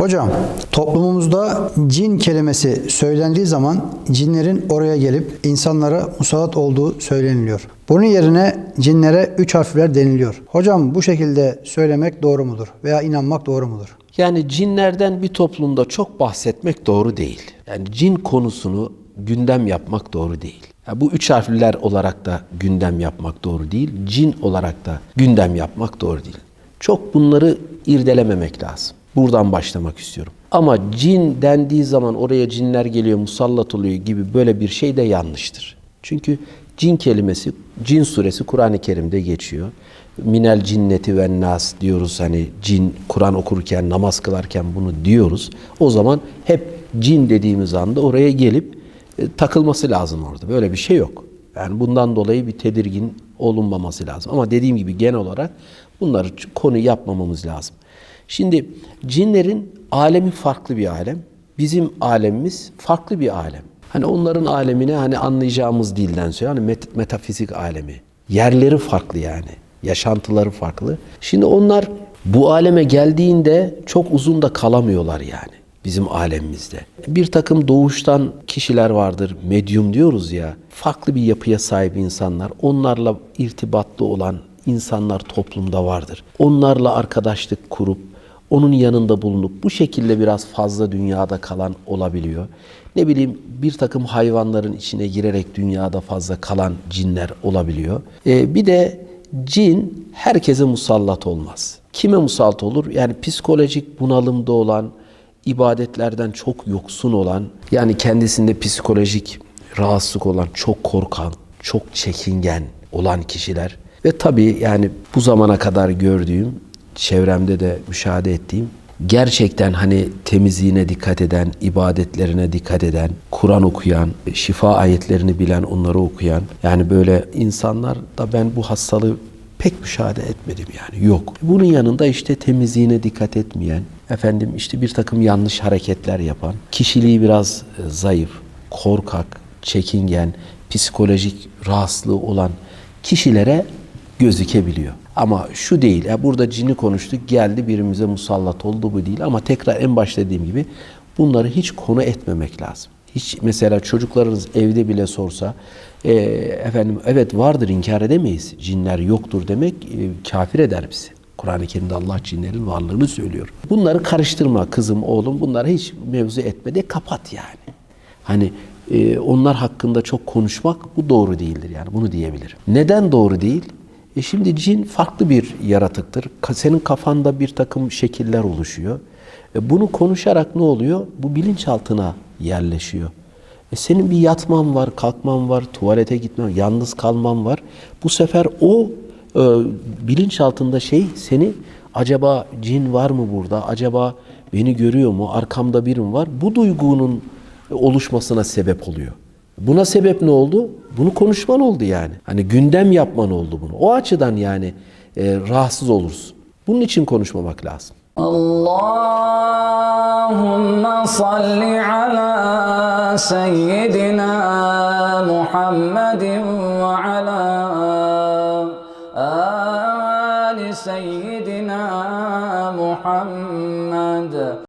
Hocam, toplumumuzda cin kelimesi söylendiği zaman cinlerin oraya gelip insanlara musallat olduğu söyleniliyor. Bunun yerine cinlere üç harfler deniliyor. Hocam bu şekilde söylemek doğru mudur veya inanmak doğru mudur? Yani cinlerden bir toplumda çok bahsetmek doğru değil. Yani cin konusunu gündem yapmak doğru değil. Ya bu üç harfliler olarak da gündem yapmak doğru değil. Cin olarak da gündem yapmak doğru değil. Çok bunları irdelememek lazım. Buradan başlamak istiyorum. Ama cin dendiği zaman oraya cinler geliyor, musallat oluyor gibi böyle bir şey de yanlıştır. Çünkü cin kelimesi, cin suresi Kur'an-ı Kerim'de geçiyor. Minel cinneti ve nas diyoruz hani cin Kur'an okurken, namaz kılarken bunu diyoruz. O zaman hep cin dediğimiz anda oraya gelip e, takılması lazım orada. Böyle bir şey yok. Yani bundan dolayı bir tedirgin olunmaması lazım. Ama dediğim gibi genel olarak bunları konu yapmamamız lazım. Şimdi cinlerin alemi farklı bir alem. Bizim alemimiz farklı bir alem. Hani onların alemine hani anlayacağımız dilden söylüyor. Hani met- metafizik alemi. Yerleri farklı yani. Yaşantıları farklı. Şimdi onlar bu aleme geldiğinde çok uzun da kalamıyorlar yani bizim alemimizde. Bir takım doğuştan kişiler vardır, medyum diyoruz ya. Farklı bir yapıya sahip insanlar, onlarla irtibatlı olan insanlar toplumda vardır. Onlarla arkadaşlık kurup onun yanında bulunup bu şekilde biraz fazla dünyada kalan olabiliyor. Ne bileyim bir takım hayvanların içine girerek dünyada fazla kalan cinler olabiliyor. Ee, bir de cin herkese musallat olmaz. Kime musallat olur? Yani psikolojik bunalımda olan, ibadetlerden çok yoksun olan, yani kendisinde psikolojik rahatsızlık olan, çok korkan, çok çekingen olan kişiler ve tabii yani bu zamana kadar gördüğüm, çevremde de müşahede ettiğim gerçekten hani temizliğine dikkat eden, ibadetlerine dikkat eden, Kur'an okuyan, şifa ayetlerini bilen, onları okuyan yani böyle insanlar da ben bu hastalığı pek müşahede etmedim yani yok. Bunun yanında işte temizliğine dikkat etmeyen, efendim işte bir takım yanlış hareketler yapan, kişiliği biraz e, zayıf, korkak, çekingen, psikolojik rahatsızlığı olan kişilere gözükebiliyor. Ama şu değil, ya burada cini konuştuk, geldi birimize musallat oldu bu değil. Ama tekrar en başta dediğim gibi bunları hiç konu etmemek lazım. Hiç mesela çocuklarınız evde bile sorsa, e, efendim evet vardır inkar edemeyiz. Cinler yoktur demek e, kafir eder bizi. Kur'an-ı Kerim'de Allah cinlerin varlığını söylüyor. Bunları karıştırma kızım, oğlum. Bunları hiç mevzu etme de kapat yani. Hani e, onlar hakkında çok konuşmak bu doğru değildir yani bunu diyebilirim. Neden doğru değil? E şimdi cin farklı bir yaratıktır. Senin kafanda bir takım şekiller oluşuyor. E bunu konuşarak ne oluyor? Bu bilinçaltına yerleşiyor. E senin bir yatman var, kalkman var, tuvalete gitmen, yalnız kalman var. Bu sefer o e, bilinçaltında şey seni acaba cin var mı burada? Acaba beni görüyor mu? Arkamda birim var. Bu duygunun oluşmasına sebep oluyor. Buna sebep ne oldu? Bunu konuşman oldu yani. Hani gündem yapman oldu bunu. O açıdan yani e, rahatsız olursun. Bunun için konuşmamak lazım. Allahümme salli ala seyyidina Muhammedin ve ala ali seyyidina Muhammed.